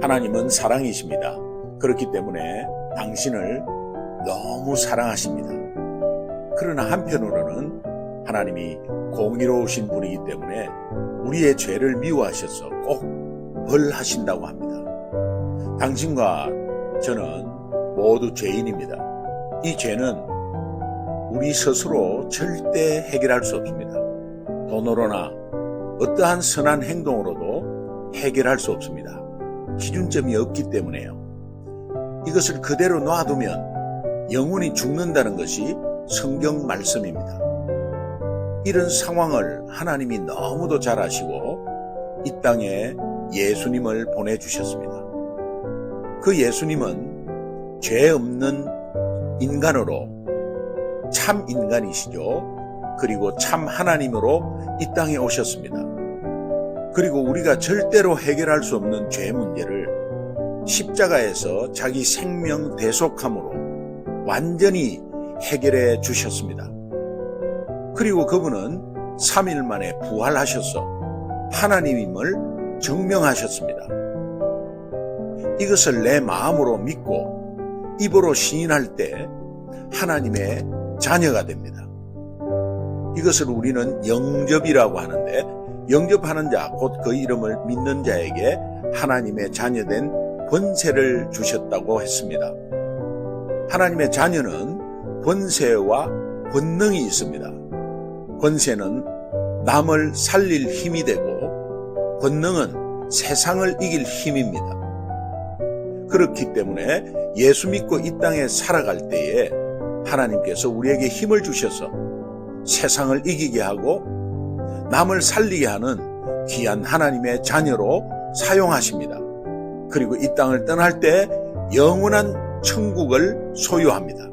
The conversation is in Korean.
하나님은 사랑이십니다. 그렇기 때문에 당신을 너무 사랑하십니다. 그러나 한편으로는 하나님이 공의로우신 분이기 때문에 우리의 죄를 미워하셔서 꼭 벌하신다고 합니다. 당신과 저는 모두 죄인입니다. 이 죄는 우리 스스로 절대 해결할 수 없습니다. 돈으로나 어떠한 선한 행동으로도 해결할 수 없습니다. 기준점이 없기 때문에요. 이것을 그대로 놔두면 영혼이 죽는다는 것이 성경 말씀입니다. 이런 상황을 하나님이 너무도 잘 아시고 이 땅에 예수님을 보내주셨습니다. 그 예수님은 죄 없는 인간으로 참 인간이시죠. 그리고 참 하나님으로 이 땅에 오셨습니다. 그리고 우리가 절대로 해결할 수 없는 죄 문제를 십자가에서 자기 생명 대속함으로 완전히 해결해 주셨습니다. 그리고 그분은 3일 만에 부활하셔서 하나님임을 증명하셨습니다. 이것을 내 마음으로 믿고 입으로 시인할 때 하나님의 자녀가 됩니다. 이것을 우리는 영접이라고 하는데 영접하는 자, 곧 그 이름을 믿는 자에게 하나님의 자녀된 권세를 주셨다고 했습니다. 하나님의 자녀는 권세와 권능이 있습니다. 권세는 남을 살릴 힘이 되고 권능은 세상을 이길 힘입니다. 그렇기 때문에 예수 믿고 이 땅에 살아갈 때에 하나님께서 우리에게 힘을 주셔서 세상을 이기게 하고 남을 살리게 하는 귀한 하나님의 자녀로 사용하십니다. 그리고 이 땅을 떠날 때 영원한 천국을 소유합니다.